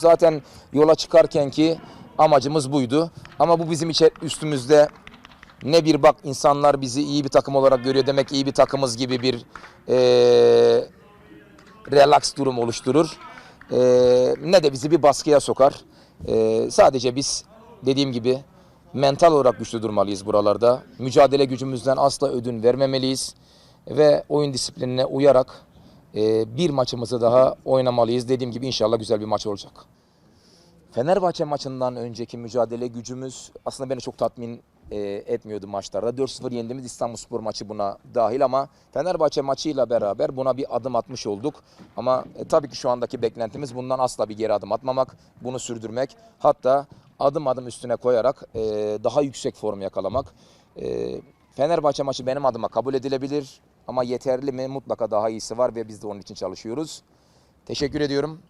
Zaten yola çıkarken ki amacımız buydu. Ama bu bizim içe üstümüzde ne bir bak insanlar bizi iyi bir takım olarak görüyor demek iyi bir takımız gibi bir eee relax durum oluşturur. Eee, ne de bizi bir baskıya sokar. Eee, sadece biz dediğim gibi mental olarak güçlü durmalıyız buralarda. Mücadele gücümüzden asla ödün vermemeliyiz. Ve oyun disiplinine uyarak eee, bir maçımızı daha oynamalıyız. Dediğim gibi inşallah güzel bir maç olacak. Fenerbahçe maçından önceki mücadele gücümüz aslında beni çok tatmin e, etmiyordu maçlarda. 4-0 yendiğimiz İstanbulspor maçı buna dahil ama Fenerbahçe maçıyla beraber buna bir adım atmış olduk. Ama e, tabii ki şu andaki beklentimiz bundan asla bir geri adım atmamak, bunu sürdürmek. Hatta adım adım üstüne koyarak e, daha yüksek form yakalamak. E, Fenerbahçe maçı benim adıma kabul edilebilir ama yeterli mi? Mutlaka daha iyisi var ve biz de onun için çalışıyoruz. Teşekkür ediyorum.